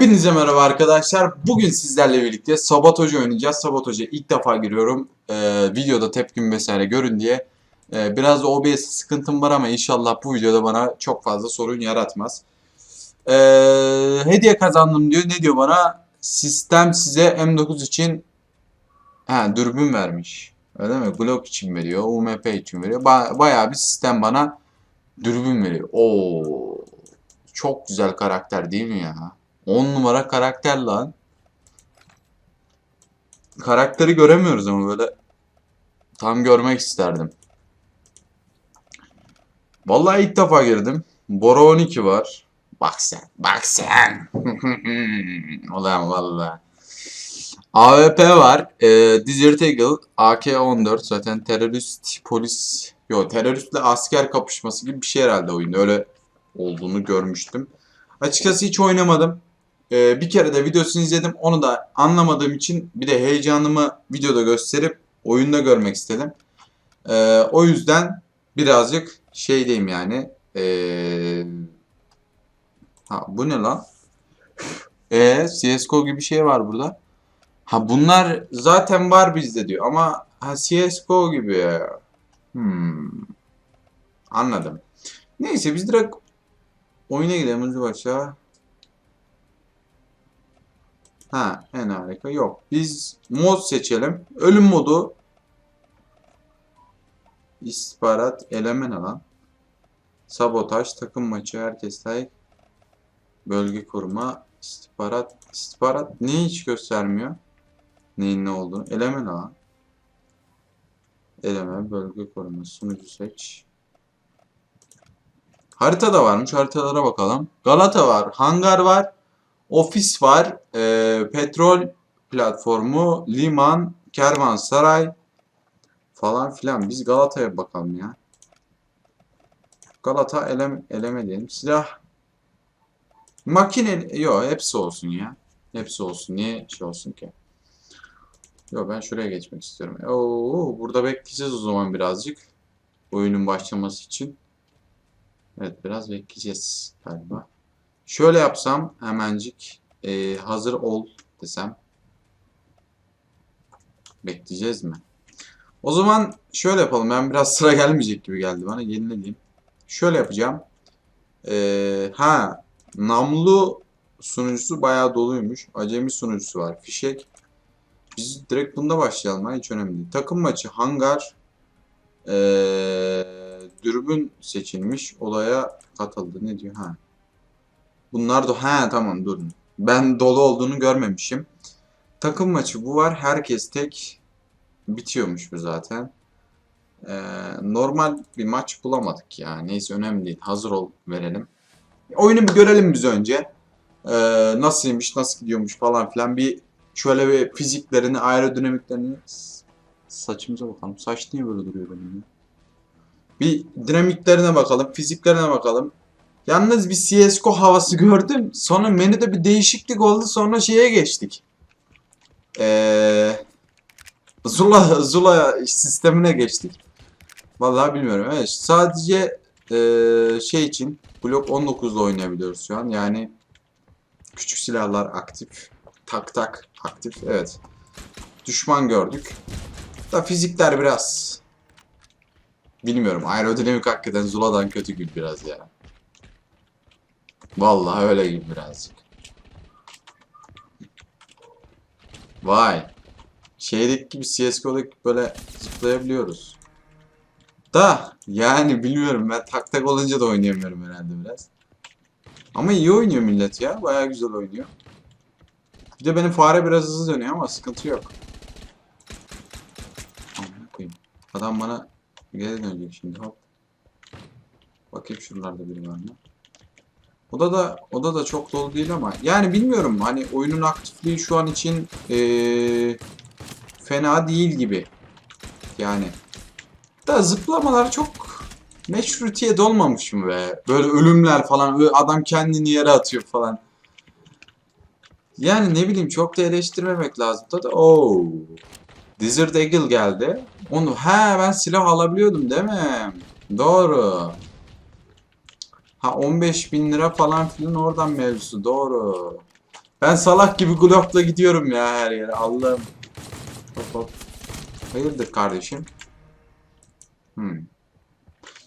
Hepinize merhaba arkadaşlar. Bugün sizlerle birlikte Sabotage oynayacağız. Sabotage'a ilk defa giriyorum. Ee, videoda tepkim vesaire görün diye. Ee, biraz da OBS sıkıntım var ama inşallah bu videoda bana çok fazla sorun yaratmaz. Ee, hediye kazandım diyor. Ne diyor bana? Sistem size M9 için ha, dürbün vermiş. Öyle mi? Glock için veriyor. UMP için veriyor. Ba- bayağı bir sistem bana dürbün veriyor. Oo. Çok güzel karakter değil mi ya? 10 numara karakter lan. Karakteri göremiyoruz ama böyle tam görmek isterdim. Vallahi ilk defa girdim. Bora 12 var. Bak sen, bak sen. Ulan vallahi. AWP var. E, Desert Eagle, AK-14 zaten terörist, polis, yok teröristle asker kapışması gibi bir şey herhalde oyunda. Öyle olduğunu görmüştüm. Açıkçası hiç oynamadım. Ee, bir kere de videosunu izledim. Onu da anlamadığım için bir de heyecanımı videoda gösterip oyunda görmek istedim. Ee, o yüzden birazcık şeydeyim yani. Ee... Ha bu ne lan? E CS:GO gibi bir şey var burada. Ha bunlar zaten var bizde diyor ama ha CS:GO gibi. Hmm. Anladım. Neyse biz direkt oyuna gidelim hızlı başla. Ha en harika yok. Biz mod seçelim. Ölüm modu. İstihbarat eleme ne lan? Sabotaj, takım maçı, herkes layık. Bölge koruma, istihbarat. İstihbarat ne hiç göstermiyor? Neyin ne olduğunu. Eleme ne lan? Eleme, bölge koruma, sunucu seç. Harita da varmış. Haritalara bakalım. Galata var. Hangar var. Ofis var. e, petrol platformu. Liman. Kervansaray. Falan filan. Biz Galata'ya bakalım ya. Galata elem, eleme diyelim. Silah. Makine. Yok hepsi olsun ya. Hepsi olsun. Niye şey olsun ki? Yok ben şuraya geçmek istiyorum. Oo, burada bekleyeceğiz o zaman birazcık. Oyunun başlaması için. Evet biraz bekleyeceğiz galiba. Şöyle yapsam hemencik e, hazır ol desem. Bekleyeceğiz mi? O zaman şöyle yapalım. Ben biraz sıra gelmeyecek gibi geldi bana. Yenileyim. Şöyle yapacağım. E, ha namlu sunucusu bayağı doluymuş. Acemi sunucusu var. Fişek. Biz direkt bunda başlayalım. Hiç önemli değil. Takım maçı, hangar, ee, dürbün seçilmiş. Olaya katıldı. Ne diyor? Ha. Bunlar da ha tamam durun. Ben dolu olduğunu görmemişim. Takım maçı bu var. Herkes tek bitiyormuş bu zaten. Ee, normal bir maç bulamadık ya. Neyse önemli değil. Hazır ol verelim. Oyunu bir görelim biz önce. Ee, nasılmış, nasıl gidiyormuş falan filan. Bir şöyle bir fiziklerini, aerodinamiklerini saçımıza bakalım. Saç niye böyle duruyor benim ya? Bir dinamiklerine bakalım, fiziklerine bakalım. Yalnız bir CSGO havası gördüm. Sonra menüde bir değişiklik oldu. Sonra şeye geçtik. Ee, Zula, Zula sistemine geçtik. Vallahi bilmiyorum. Evet, sadece ee, şey için Blok 19'da oynayabiliyoruz şu an. Yani küçük silahlar aktif. Tak tak aktif. Evet. Düşman gördük. Da fizikler biraz Bilmiyorum. Aerodinamik hakikaten Zula'dan kötü gibi biraz ya. Vallahi öyle gibi birazcık. Vay. Şeydeki gibi CSGO'daki böyle zıplayabiliyoruz. Da yani bilmiyorum ben tak tak olunca da oynayamıyorum herhalde biraz. Ama iyi oynuyor millet ya. Baya güzel oynuyor. Bir de benim fare biraz hızlı dönüyor ama sıkıntı yok. Adam bana Geri dönecek şimdi hop. Bakayım şuralarda biri var mı? Oda da oda da çok dolu değil ama yani bilmiyorum hani oyunun aktifliği şu an için ee, fena değil gibi. Yani da zıplamalar çok meşrutiye dolmamış mı be? Böyle ölümler falan adam kendini yere atıyor falan. Yani ne bileyim çok da eleştirmemek lazım da da ooo. Desert Eagle geldi. Onu he ben silah alabiliyordum değil mi? Doğru. Ha 15 bin lira falan filan oradan mevzusu doğru. Ben salak gibi Glock'la gidiyorum ya her yere. Allah'ım. Hop hop. Hayırdır kardeşim? Hmm.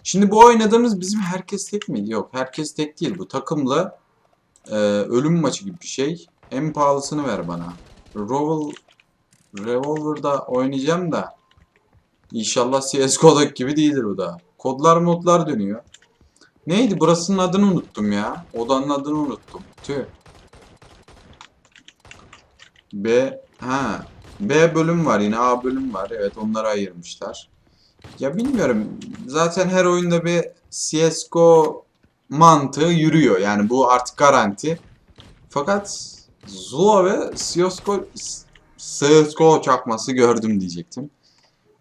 Şimdi bu oynadığımız bizim herkes tek miydi? Yok herkes tek değil. Bu takımla e, ölüm maçı gibi bir şey. En pahalısını ver bana. Revol Revolver'da oynayacağım da İnşallah CSGO'daki gibi değildir bu da. Kodlar modlar dönüyor. Neydi? Burasının adını unuttum ya. Odanın adını unuttum. Tüh. B ha B bölüm var yine A bölüm var. Evet onları ayırmışlar. Ya bilmiyorum. Zaten her oyunda bir CS:GO mantığı yürüyor. Yani bu artık garanti. Fakat Zula ve CS:GO CS:GO çakması gördüm diyecektim.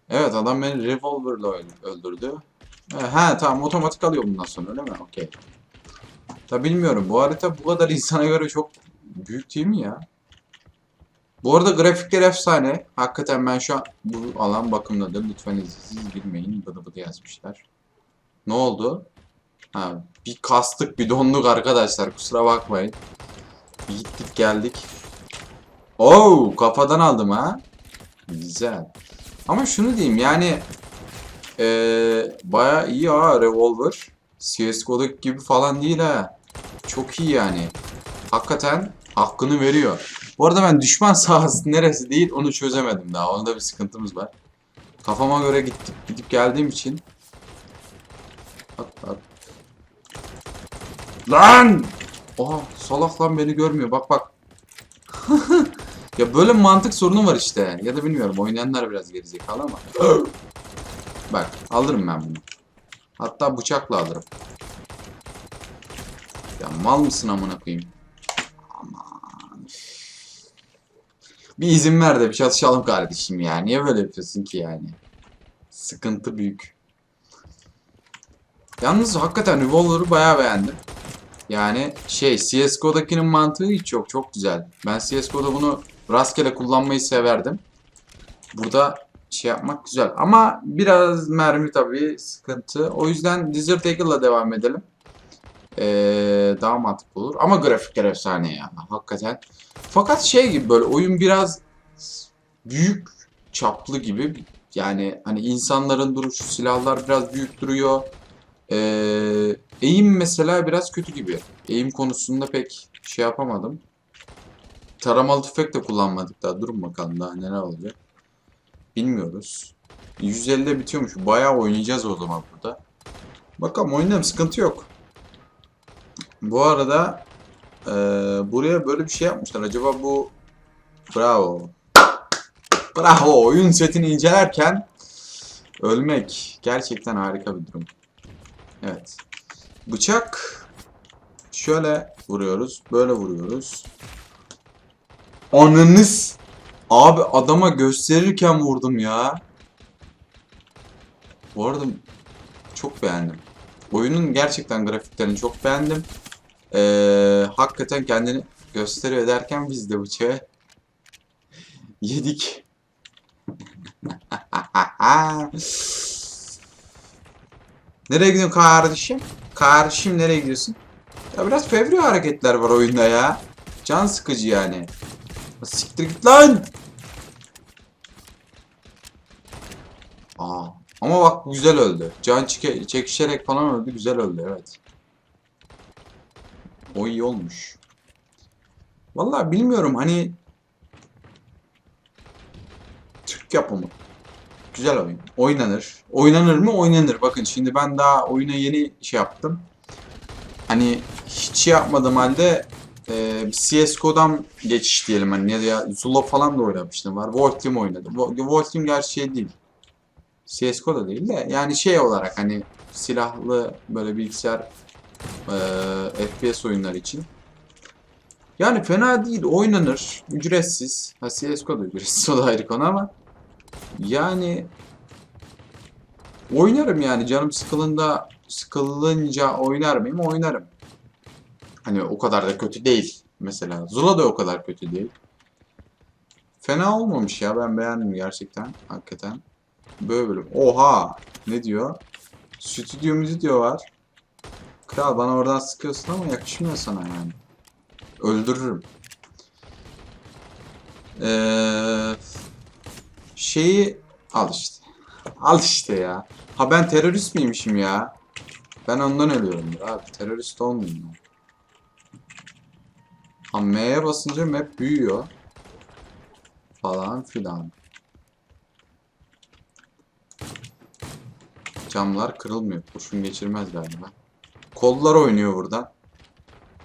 Evet adam beni revolver'la öl- öldürdü. He, tamam otomatik alıyor bundan sonra öyle mi? Okey. Da bilmiyorum bu harita bu kadar insana göre çok büyük değil mi ya? Bu arada grafikler efsane. Hakikaten ben şu an bu alan bakımdadır. Lütfen izinsiz girmeyin. Bıdı bıdı yazmışlar. Ne oldu? Ha, bir kastık bir donduk arkadaşlar. Kusura bakmayın. Bir gittik geldik. Oo kafadan aldım ha. Güzel. Ama şunu diyeyim yani eee baya iyi ha revolver. CSGO'daki gibi falan değil ha. Çok iyi yani. Hakikaten hakkını veriyor. Bu arada ben düşman sahası neresi değil onu çözemedim daha. Onda bir sıkıntımız var. Kafama göre gittik gidip geldiğim için. Bak bak. Lan! Oha salak lan beni görmüyor. Bak bak. Ya böyle mantık sorunu var işte. Ya da bilmiyorum oynayanlar biraz gerizekalı ama. Bak alırım ben bunu. Hatta bıçakla alırım. Ya mal mısın amına koyayım? Aman. Bir izin ver de bir çatışalım kardeşim ya. Niye böyle yapıyorsun ki yani? Sıkıntı büyük. Yalnız hakikaten Revolver'ı bayağı beğendim. Yani şey CSGO'dakinin mantığı hiç yok. Çok güzel. Ben CSGO'da bunu rastgele kullanmayı severdim. Burada şey yapmak güzel. Ama biraz mermi tabii sıkıntı. O yüzden Desert Eagle'la devam edelim. Ee, daha mantıklı olur. Ama grafikler efsane ya. Hakikaten. Fakat şey gibi böyle oyun biraz büyük çaplı gibi. Yani hani insanların duruşu, silahlar biraz büyük duruyor. Ee, eğim mesela biraz kötü gibi. Eğim konusunda pek şey yapamadım. Taramalı tüfek de kullanmadık daha. Durun bakalım daha neler olacak. Bilmiyoruz. 150'de bitiyormuş. Bayağı oynayacağız o zaman burada. Bakalım oynayalım sıkıntı yok. Bu arada eee, buraya böyle bir şey yapmışlar. Acaba bu bravo. Bravo. Oyun setini incelerken ölmek gerçekten harika bir durum. Evet. Bıçak şöyle vuruyoruz. Böyle vuruyoruz. Ananız Abi adama gösterirken vurdum ya. Bu arada çok beğendim. Oyunun gerçekten grafiklerini çok beğendim. Ee, hakikaten kendini gösteriyor derken biz de bıçağı yedik. nereye gidiyorsun kardeşim? Kardeşim nereye gidiyorsun? Ya biraz fevri hareketler var oyunda ya. Can sıkıcı yani. Siktir git lan! Aa, ama bak güzel öldü. Can çeke- çekişerek falan öldü. Güzel öldü evet. O iyi olmuş. Vallahi bilmiyorum hani Türk yapımı. Güzel oyun. Oynanır. Oynanır mı? Oynanır. Bakın şimdi ben daha oyuna yeni şey yaptım. Hani hiç şey yapmadığım halde e, CSGO'dan geçiş diyelim hani ya da Zula falan da oynamıştım var. Volt Team oynadım. Vo- Volt Team gerçi şey değil. CSGO da değil de yani şey olarak hani silahlı böyle bilgisayar e, FPS oyunlar için. Yani fena değil oynanır. Ücretsiz. Ha CSGO da ücretsiz o da ayrı konu ama yani oynarım yani canım sıkılında sıkılınca oynar mıyım? Oynarım. Hani o kadar da kötü değil. Mesela Zula da o kadar kötü değil. Fena olmamış ya. Ben beğendim gerçekten. Hakikaten. Böyle bölüm. Oha! Ne diyor? Stüdyo müdüdyo var. Kral bana oradan sıkıyorsun ama yakışmıyor sana yani. Öldürürüm. Ee, şeyi al işte. Al işte ya. Ha ben terörist miymişim ya? Ben ondan ölüyorum abi. Terörist olmayayım ben. Ha M'ye basınca map büyüyor. Falan filan. Camlar kırılmıyor. Kurşun geçirmez galiba. Kollar oynuyor buradan.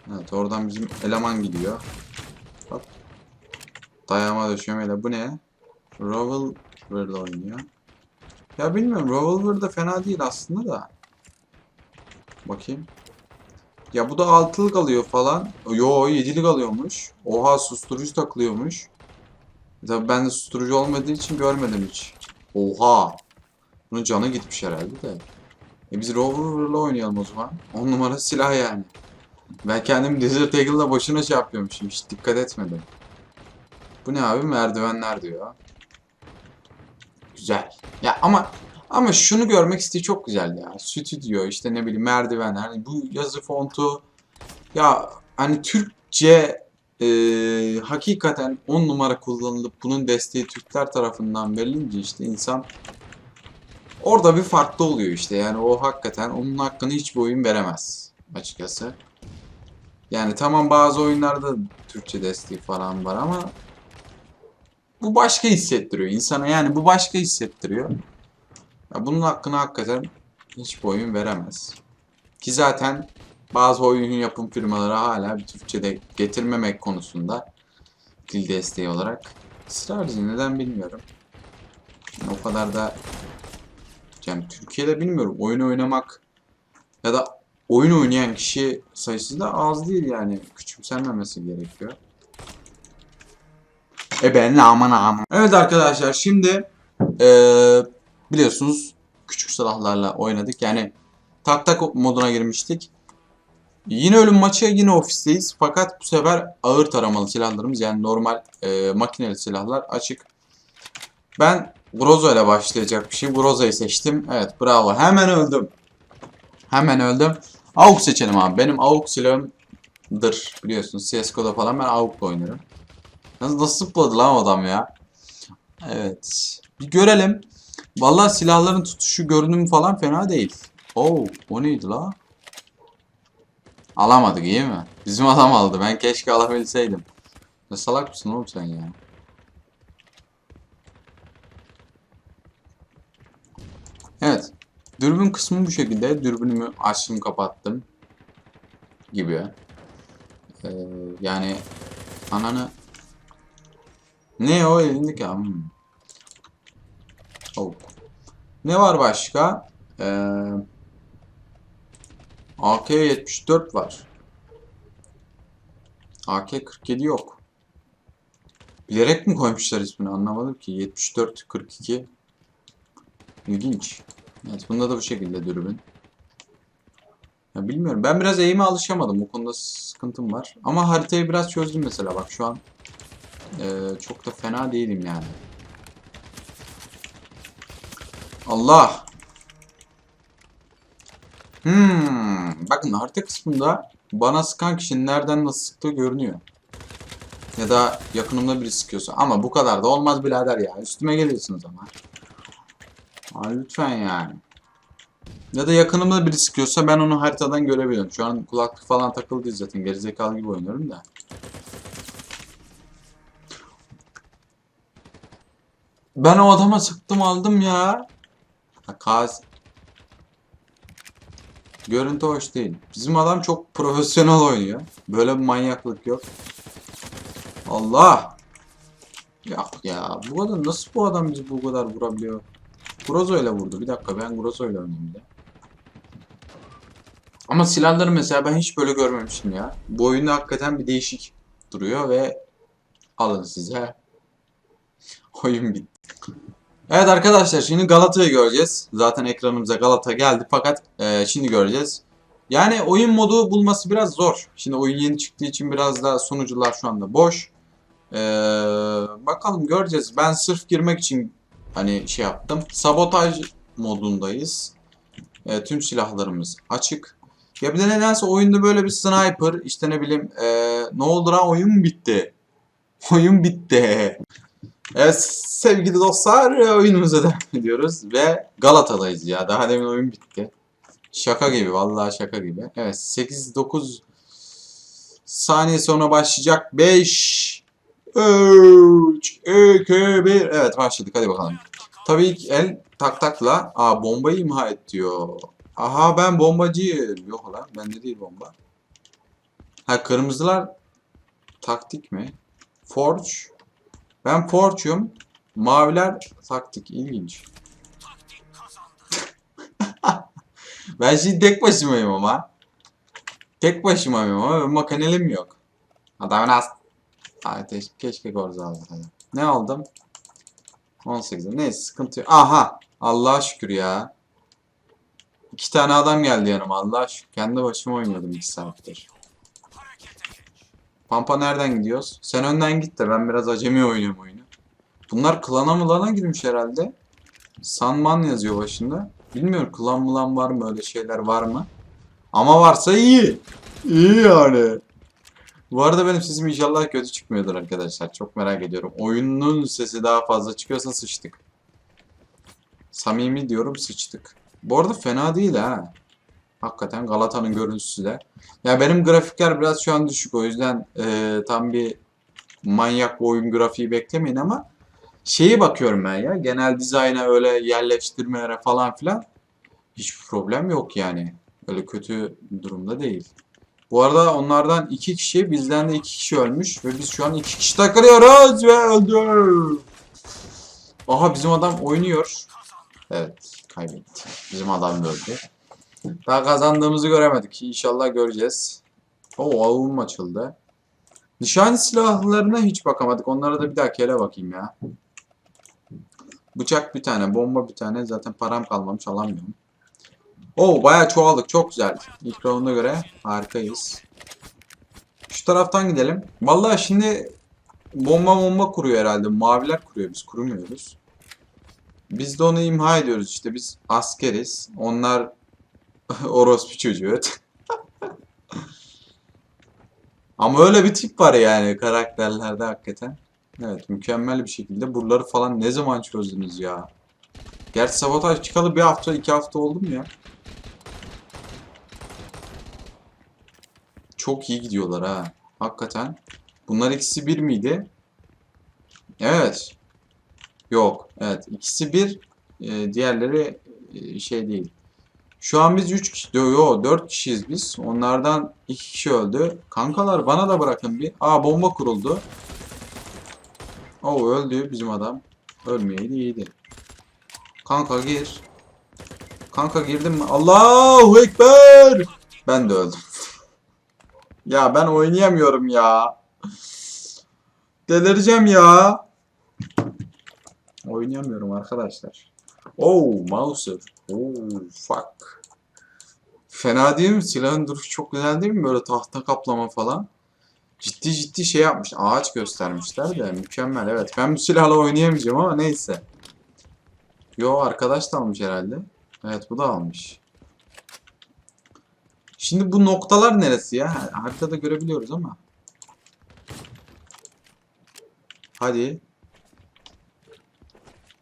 Evet oradan bizim eleman gidiyor. Hop. Dayama döşüyorum hele. Bu ne? Revolver'la oynuyor. Ya bilmiyorum Revolver da fena değil aslında da. Bakayım. Ya bu da altılık alıyor falan. Yo yedilik alıyormuş. Oha susturucu takılıyormuş. Tabii ben de susturucu olmadığı için görmedim hiç. Oha. Bunun canı gitmiş herhalde de. E biz Revolver'la oynayalım o zaman. 10 numara silah yani. Ben kendim Desert Eagle'la boşuna şey yapıyormuşum. Hiç dikkat etmedim. Bu ne abi? Merdivenler diyor. Güzel. Ya ama ama şunu görmek isteği çok güzel ya. Stüdyo işte ne bileyim merdivenler. Hani bu yazı fontu ya hani Türkçe e, hakikaten 10 numara kullanılıp bunun desteği Türkler tarafından verilince işte insan orada bir farklı oluyor işte. Yani o hakikaten onun hakkını hiçbir oyun veremez açıkçası. Yani tamam bazı oyunlarda Türkçe desteği falan var ama bu başka hissettiriyor insana yani bu başka hissettiriyor. Ya bunun hakkını hakikaten hiçbir oyun veremez. Ki zaten bazı oyun yapım firmaları hala bir Türkçe'de getirmemek konusunda dil desteği olarak ısrarcı neden bilmiyorum. Yani o kadar da yani Türkiye'de bilmiyorum oyun oynamak ya da oyun oynayan kişi sayısı da az değil yani küçümsenmemesi gerekiyor. E ben aman aman. Evet arkadaşlar şimdi eee biliyorsunuz küçük silahlarla oynadık. Yani tak tak moduna girmiştik. Yine ölüm maçı yine ofisteyiz. Fakat bu sefer ağır taramalı silahlarımız yani normal e, makineli silahlar açık. Ben Groza ile başlayacak bir şey. Groza'yı seçtim. Evet bravo. Hemen öldüm. Hemen öldüm. AUK seçelim abi. Benim AUK silahımdır. Biliyorsunuz CSGO'da falan ben AUK'la oynarım. Nasıl, nasıl zıpladı lan adam ya? Evet. Bir görelim. Vallahi silahların tutuşu görünümü falan fena değil. Oo, o neydi la? Alamadık iyi mi? Bizim adam aldı. Ben keşke alabilseydim. Ne salak mısın oğlum sen ya? Evet. Dürbün kısmı bu şekilde. Dürbünümü açtım kapattım. Gibi. Ee, yani ananı ne o elindeki hmm. Ne var başka? Ee, AK-74 var. AK-47 yok. Bilerek mi koymuşlar ismini anlamadım ki. 74-42. İlginç. Evet bunda da bu şekilde dürbün. Ya bilmiyorum. Ben biraz eğime alışamadım. Bu konuda sıkıntım var. Ama haritayı biraz çözdüm mesela. Bak şu an ee, çok da fena değilim yani. Allah. Hmm. Bakın harita kısmında bana sıkan kişinin nereden nasıl sıktığı görünüyor. Ya da yakınımda biri sıkıyorsa. Ama bu kadar da olmaz birader ya. Üstüme geliyorsunuz ama. Aa, lütfen yani. Ya da yakınımda biri sıkıyorsa ben onu haritadan görebiliyorum. Şu an kulaklık falan takıldı zaten. Gerizekalı gibi oynuyorum da. Ben o adama sıktım aldım ya. Kaz. Görüntü hoş değil. Bizim adam çok profesyonel oynuyor. Böyle bir manyaklık yok. Allah. Ya ya bu adam nasıl bu adam bizi bu kadar vurabiliyor? Grozo ile vurdu. Bir dakika ben Grozo ile oynayayım bir de. Ama silahları mesela ben hiç böyle görmemiştim ya. Bu oyunda hakikaten bir değişik duruyor ve alın size. Oyun bitti. Evet arkadaşlar şimdi Galata'yı göreceğiz. Zaten ekranımıza Galata geldi fakat e, şimdi göreceğiz. Yani oyun modu bulması biraz zor. Şimdi oyun yeni çıktığı için biraz da sunucular şu anda boş. E, bakalım göreceğiz. Ben sırf girmek için hani şey yaptım. Sabotaj modundayız. E, tüm silahlarımız açık. Ya bir de nedense oyunda böyle bir sniper işte ne bileyim e, ne oldu lan oyun bitti Oyun bitti. Evet sevgili dostlar oyunumuza devam ediyoruz ve Galata'dayız ya. Daha demin oyun bitti. Şaka gibi vallahi şaka gibi. Evet 8-9 saniye sonra başlayacak. 5 3 2 1 Evet başladık hadi bakalım. Tabii ilk el tak takla. Aa bombayı imha et diyor. Aha ben bombacıyım. Yok lan bende değil bomba. Ha kırmızılar taktik mi? Forge. Ben Forge'um. Maviler taktik. İlginç. ben şimdi tek başımayım ama. Tek başımayım ama benim makanelim yok. Adamın az... Ay, keşke Gorza alsaydım. Ne aldım? 18. Neyse sıkıntı yok. Aha! Allah'a şükür ya. İki tane adam geldi yanıma. Allah'a şükür. Kendi başıma oynuyordum iki saattir. Pampa nereden gidiyoruz? Sen önden git de ben biraz acemi oynuyorum oyunu. Bunlar klana mılana girmiş herhalde. Sanman yazıyor başında. Bilmiyorum klan mılan var mı öyle şeyler var mı? Ama varsa iyi. İyi yani. Bu arada benim sesim inşallah kötü çıkmıyordur arkadaşlar. Çok merak ediyorum. Oyunun sesi daha fazla çıkıyorsa sıçtık. Samimi diyorum sıçtık. Bu arada fena değil ha. Hakikaten Galata'nın görüntüsü de. Ya benim grafikler biraz şu an düşük o yüzden eee, tam bir manyak bir oyun grafiği beklemeyin ama şeyi bakıyorum ben ya genel dizayna öyle yerleştirmelere falan filan hiç problem yok yani. Öyle kötü durumda değil. Bu arada onlardan iki kişi bizden de iki kişi ölmüş ve biz şu an iki kişi takılıyoruz ve öldü. Aha bizim adam oynuyor. Evet kaybetti. Bizim adam da öldü. Daha kazandığımızı göremedik. İnşallah göreceğiz. O avum açıldı. Nişan silahlarına hiç bakamadık. Onlara da bir dahaki ele bakayım ya. Bıçak bir tane, bomba bir tane. Zaten param kalmamış alamıyorum. Oo bayağı çoğaldık. Çok güzel. İlk round'a göre harikayız. Şu taraftan gidelim. Vallahi şimdi bomba bomba kuruyor herhalde. Maviler kuruyor. Biz kurmuyoruz. Biz de onu imha ediyoruz işte. Biz askeriz. Onlar orospu çocuğu. Ama öyle bir tip var yani karakterlerde hakikaten. Evet mükemmel bir şekilde buraları falan ne zaman çözdünüz ya? Gerçi sabotaj çıkalı bir hafta iki hafta oldu mu ya? Çok iyi gidiyorlar ha. Hakikaten. Bunlar ikisi bir miydi? Evet. Yok. Evet. ikisi bir. e, diğerleri e, şey değil. Şu an biz 3 kişi, yo 4 kişiyiz biz. Onlardan 2 kişi öldü. Kankalar bana da bırakın bir. Aa bomba kuruldu. Oo öldü bizim adam. Ölmeyeydi iyiydi. Kanka gir. Kanka girdim mi? Allahu Ekber! Ben de öldüm. ya ben oynayamıyorum ya. Delireceğim ya. Oynayamıyorum arkadaşlar. Oh, Mauser. Oh, fuck. Fena değil mi? Silahın duruşu çok güzel değil mi? Böyle tahta kaplama falan. Ciddi ciddi şey yapmış. Ağaç göstermişler de. Mükemmel evet. Ben bu silahla oynayamayacağım ama neyse. Yo arkadaş da almış herhalde. Evet bu da almış. Şimdi bu noktalar neresi ya? Haritada görebiliyoruz ama. Hadi.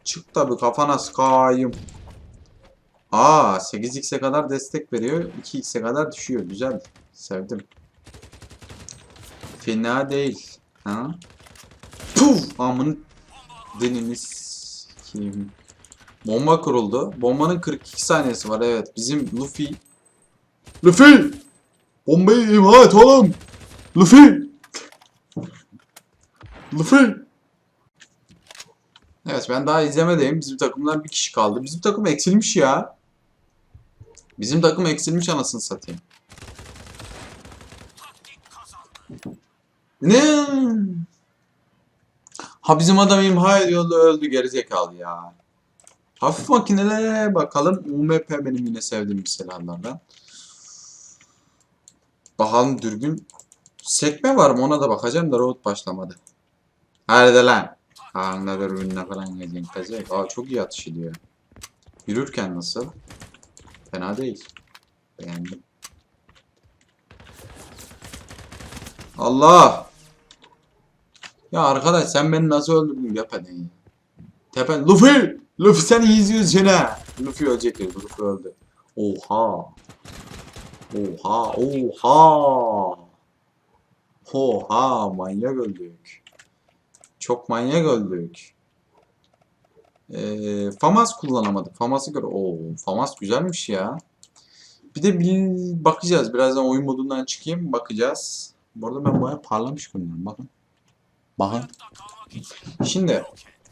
Çık tabi kafana sıkayım. Aa 8x'e kadar destek veriyor. 2x'e kadar düşüyor. Güzel. Sevdim. Fena değil. Ha? Puf! Amını deniniz kim? Bomba kuruldu. Bombanın 42 saniyesi var evet. Bizim Luffy Luffy! Bombayı imha et oğlum! Luffy! Luffy! Evet ben daha izlemedeyim. Bizim takımdan bir kişi kaldı. Bizim takım eksilmiş ya. Bizim takım eksilmiş anasını satayım. Ne? Ha bizim adam imha ediyordu öldü gerizekalı ya. Hafif makinelere bakalım. UMP benim yine sevdiğim bir silahlardan. Bakalım dürbün. Sekme var mı ona da bakacağım da road başlamadı. Hadi lan. Harun'la dürbünle falan geleceğin kazık. Aa çok iyi atış ediyor. Yürürken nasıl? Fena değil. Beğendim. Allah! Ya arkadaş sen beni nasıl öldürdün tepeden ya? Tepen Luffy! Luffy seni izliyoruz yine. Luffy ölecek. Luffy öldü. Oha. Oha. Oha. Oha. Manyak öldük. Çok manyak öldük. Ee, Famas kullanamadık. Famas'ı göre. Oo, Famas güzelmiş ya. Bir de bir bakacağız. Birazdan oyun modundan çıkayım. Bakacağız. Bu arada ben bayağı parlamış görünüyorum. Bakın. Bakın. Şimdi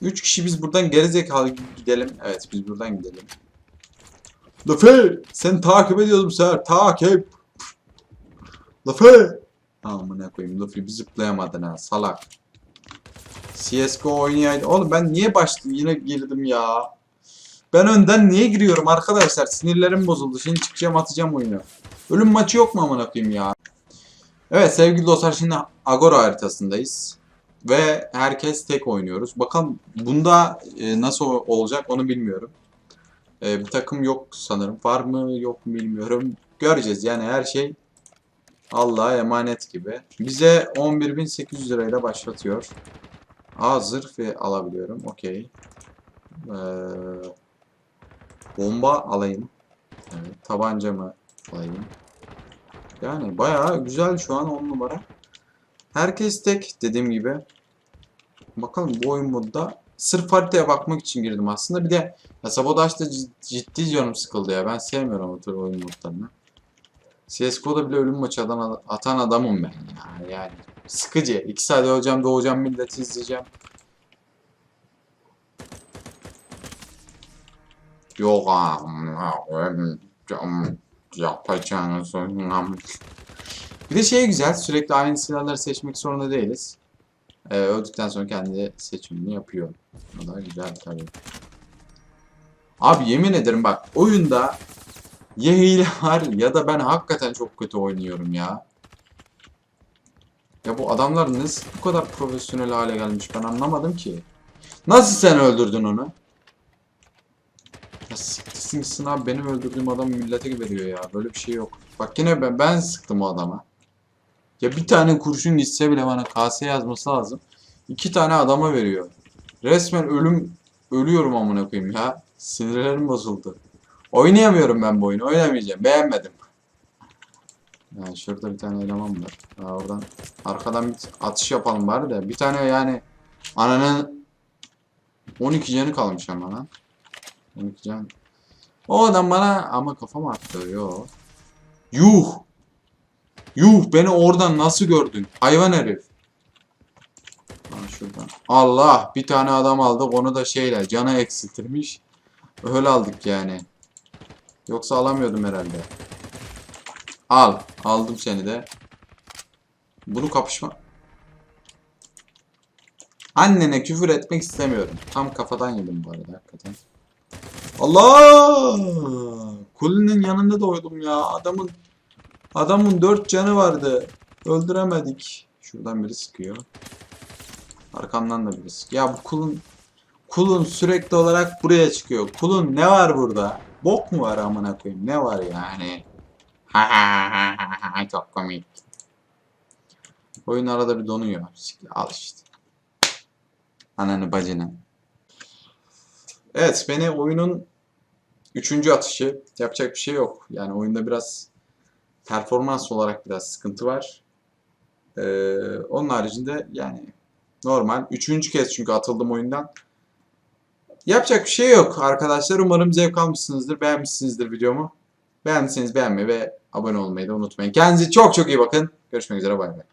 3 kişi biz buradan gerizekalı gidelim. Evet biz buradan gidelim. Luffy! Seni takip ediyorum sir. Takip. Luffy! Amına koyayım Luffy bir zıplayamadın ha salak. CSGO oynayaydı. Oğlum ben niye başladım yine girdim ya. Ben önden niye giriyorum arkadaşlar? Sinirlerim bozuldu. Şimdi çıkacağım atacağım oyunu. Ölüm maçı yok mu amına koyayım ya? Evet sevgili dostlar şimdi Agora haritasındayız. Ve herkes tek oynuyoruz. Bakalım bunda e, nasıl olacak onu bilmiyorum. E, bir takım yok sanırım. Var mı yok mu bilmiyorum. Göreceğiz yani her şey Allah'a emanet gibi. Bize 11.800 lirayla başlatıyor. A zırh alabiliyorum. Okey. Ee, bomba alayım. Evet, tabancamı alayım. Yani bayağı güzel şu an 10 numara. Herkes tek dediğim gibi. Bakalım bu oyun modda sırf haritaya bakmak için girdim aslında. Bir de ya Sabotage'da cid- ciddi canım sıkıldı ya. Ben sevmiyorum o tür oyun modlarını. CSGO'da bile ölüm maçı atan adamım ben ya. Yani sıkıcı. 2 saat öleceğim doğacağım milleti izleyeceğim. Yok. Yapacağını söyleyeyim. Bir de şey güzel, sürekli aynı silahları seçmek zorunda değiliz. Ee, öldükten sonra kendi seçimini yapıyor. O da güzel tabii. Abi yemin ederim bak oyunda ya hile var ya da ben hakikaten çok kötü oynuyorum ya. Ya bu adamlar nasıl bu kadar profesyonel hale gelmiş ben anlamadım ki. Nasıl sen öldürdün onu? Ya siktirsin gitsin abi benim öldürdüğüm adam millete veriyor ya. Böyle bir şey yok. Bak yine ben, ben sıktım o adama. Ya bir tane kurşun gitse bile bana KS yazması lazım. İki tane adama veriyor. Resmen ölüm ölüyorum amına koyayım ya. Sinirlerim bozuldu. Oynayamıyorum ben bu oyunu. Oynamayacağım. Beğenmedim. Yani şurada bir tane eleman var. Ya oradan arkadan bir atış yapalım bari de. Bir tane yani ananın 12 canı kalmış ama lan. 12 can. O adam bana ama kafama attı. Yo. Yuh. Yuh beni oradan nasıl gördün? Hayvan herif. Şuradan. Allah bir tane adam aldık onu da şeyle cana eksiltirmiş. Öyle aldık yani. Yoksa alamıyordum herhalde. Al. Aldım seni de. Bunu kapışma. Annene küfür etmek istemiyorum. Tam kafadan yedim bu arada hakikaten. Allah! Kulinin yanında doydum ya. Adamın adamın dört canı vardı. Öldüremedik. Şuradan biri sıkıyor. Arkamdan da biri sıkıyor. Ya bu kulun kulun sürekli olarak buraya çıkıyor. Kulun ne var burada? Bok mu var amına koyayım? Ne var yani? çok komik. Oyun arada bir donuyor. Al işte. Ananı bacını. Evet beni oyunun üçüncü atışı yapacak bir şey yok. Yani oyunda biraz performans olarak biraz sıkıntı var. Ee, onun haricinde yani normal. Üçüncü kez çünkü atıldım oyundan. Yapacak bir şey yok arkadaşlar. Umarım zevk almışsınızdır, beğenmişsinizdir videomu. Beğendiyseniz beğenmeyi ve abone olmayı da unutmayın. Kendinize çok çok iyi bakın. Görüşmek üzere bay bay.